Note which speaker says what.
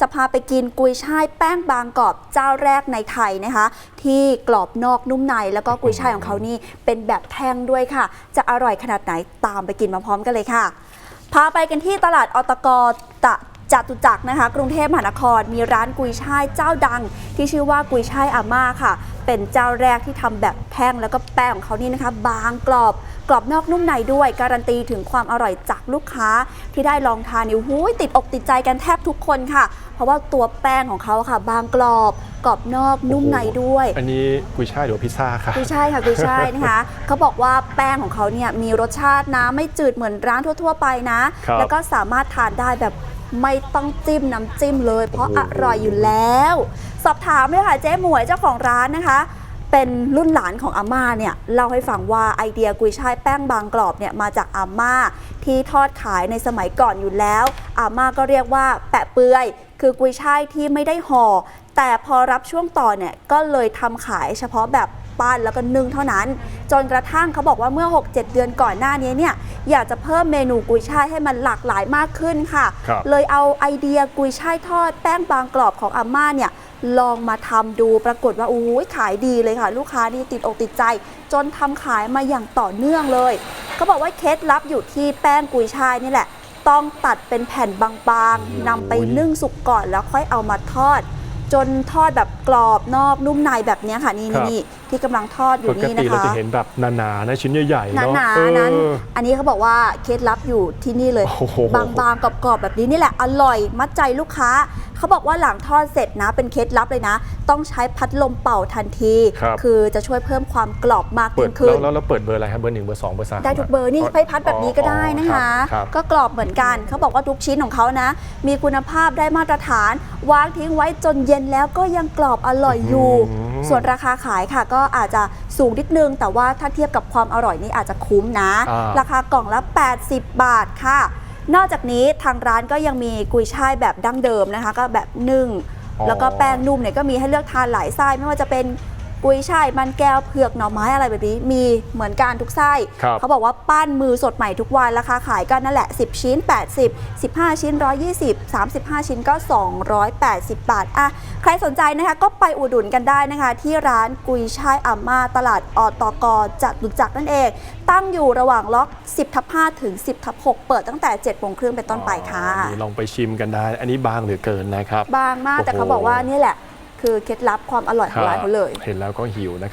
Speaker 1: จะพาไปกินกุยช่ายแป้งบางกรอบเจ้าแรกในไทยนะคะ ที่กรอบนอกนุ่มในแล้วก็กุยช่ายของเขานี่เป็นแบบแท่งด้วยค่ะ จะอร่อยขนาดไหนตามไปกินมาพร้อมกันเลยค่ะ พาไปกันที่ตลาดอตกตะ จตุจักรนะคะ กรุงเทพมหานครมีร้านกุยช่ายเจ้าดัง ที่ชื่อว่ากุยช่ายอาม่าค่ะ เป็นเจ้าแรกที่ทำแบบแท่งแล้วก็แป้งของเขานี่นะคะ บางกรอบกรอบนอกนุ่มในด้วย การันตีถึงความอร่อยจากลูกค้าที่ได้ลองทานนี่หูยติดอกติดใจกันแทบทุกคนค่ะ เพราะว่าตัวแป้งของเขาค่ะ บางกรอบกรอบนอกนุ่มในด้วย
Speaker 2: อันนี้กุยช่ายหรือว่าพิซซ่าค่ะ
Speaker 1: กุยช่ายค่ะกุยช่ายนะคะเขาบอกว่าแป้งของเขาเนี่ยมีรสชาตินะไม่จืดเหมือนร้านทั่ว ๆ ไปนะ
Speaker 2: ครับ
Speaker 1: แล้วก็สามารถทานได้แบบ ไม่ต้องจิ้มน้ำจิ้มเลย เพราะ
Speaker 2: อ
Speaker 1: อร่อยอยู่แล้ว สอบถามเลยค่ะเจ๊หมวยเจ้าของร้านนะคะ เป็นรุ่นหลานของอาม่าเนี่ยเล่าให้ฟังว่าไอเดียกุยช่ายแป้งบางกรอบเนี่ยมาจากอาม่าที่ทอดขายในสมัยก่อนอยู่แล้ว อาม่าก็เรียกว่าแปะเปื่อย คือกุยช่ายที่ไม่ได้ห่อ แต่พอรับช่วงต่อเนี่ยก็เลยทำขายเฉพาะแบบปั้นแล้วก็นึ่งเท่านั้น จนกระทั่งเขาบอกว่าเมื่อ 6-7 เดือนก่อนหน้านี้เนี่ยอยากจะเพิ่มเมนูกุยช่ายให้มันหลากหลายมากขึ้นค่ะ
Speaker 2: ครับ
Speaker 1: เลยเอาไอเดียกุยช่ายทอดแป้งบางกรอบของอาม่าเนี่ยลองมาทำดูปรากฏว่าอู้ยขายดีเลยค่ะ ลูกค้านี่ติดอกติดใจ จนทำขายมาอย่างต่อเนื่องเลย เขาบอกว่าเคล็ดลับอยู่ที่แป้งกุยช่ายนี่แหละ ต้องตัดเป็นแผ่นบางๆนำไปนึ่งสุกก่อนแล้วค่อยเอามาทอด จนทอดแบบกรอบนอกนุ่มในแบบเนี้ยค่ะนี่
Speaker 2: ครับ
Speaker 1: นี่ ที่กำลังทอดอ
Speaker 2: ป
Speaker 1: ยู่
Speaker 2: ก
Speaker 1: นี่
Speaker 2: ติ
Speaker 1: นะ
Speaker 2: เรา
Speaker 1: คะ
Speaker 2: จะเห็นแบบหนาๆนะชิ้นใหญ่ๆ
Speaker 1: หนา
Speaker 2: เนาะ
Speaker 1: หนา
Speaker 2: เออ
Speaker 1: นั้น อันนี้เขาบอกว่าเคล็ดลับอยู่ที่นี่เลย
Speaker 2: โอ้โห
Speaker 1: บางๆกรอบๆแบบนี้นี่แหละอร่อยมัดใจลูกค้า เขาบอกว่าหลังทอดเสร็จนะเป็นเคล็ดลับเลยนะ ต้องใช้พัดลมเป่าทันที
Speaker 2: ครับ
Speaker 1: อจะช่วยเพิ่มความกรอบมาก
Speaker 2: เปิ
Speaker 1: ยิ่
Speaker 2: ด
Speaker 1: งขึ้
Speaker 2: แล้
Speaker 1: น
Speaker 2: วแล้วเราเปิดเบอร์อะไรครับเบอร์หนึ่งเบอร์สองเบอร์สาม
Speaker 1: ได้ทุกเบอร์นี่ไพ่พัดแบบนี้ก็ได้นะคะ
Speaker 2: อ๋อครับ
Speaker 1: ก็กรอบเหมือนกัน เขาบอกว่าทุกชิ้นของเขานะ มีคุณภาพได้มาตรฐาน วางทิ้งไว้จนเย็นแล้วก็ยังกรอบอร่อยอยู่
Speaker 2: อืม
Speaker 1: ส่วนราคาขายค่ะก็อาจจะสูงนิดนึง แต่ว่าถ้าเทียบกับความอร่อยนี่อาจจะคุ้มนะ
Speaker 2: อ่า
Speaker 1: ราคากล่องละ 80 บาทค่ะ นอกจากนี้ทางร้านก็ยังมีกุยช่ายแบบดั้งเดิมนะคะ ก็แบบนึ่ง
Speaker 2: อ๋อ
Speaker 1: แล้วก็แป้งนุ่มเนี่ยก็มีให้เลือกทานหลายไส้ไม่ว่าจะเป็น กุยช่ายมันแก้วเผือกหน่อไม้อะไรแบบนี้ มีเหมือนกันทุกไส้
Speaker 2: ครับ
Speaker 1: เขาบอกว่าปั้นมือสดใหม่ทุกวันราคาขายก็นั่นแหละ 10 ชิ้น 80 15 ชิ้น 120 35 ชิ้นก็ 280 บาทอะใครสนใจนะคะก็ไปอุดหนุนกันได้นะคะ ที่ร้านกุยช่ายอาม่าตลาดอตกจตุจักรนั่นเอง ตั้งอยู่ระหว่างล็อก 10ทับ5ถึง 10ทับ6เปิดตั้งแต่7โมงครึ่งเป็นต้นไปค่ะ
Speaker 2: อ๋อนี่ลองไปชิมกันได้ อันนี้บางเหลือเกินนะครับ
Speaker 1: บางมากแต่
Speaker 2: โอ้โห
Speaker 1: เขาบอกว่านี่แหละ คือเคล็ดลับความอร่อยของร้านเขาเลย
Speaker 2: เห็นแล้วก็หิวนะครับ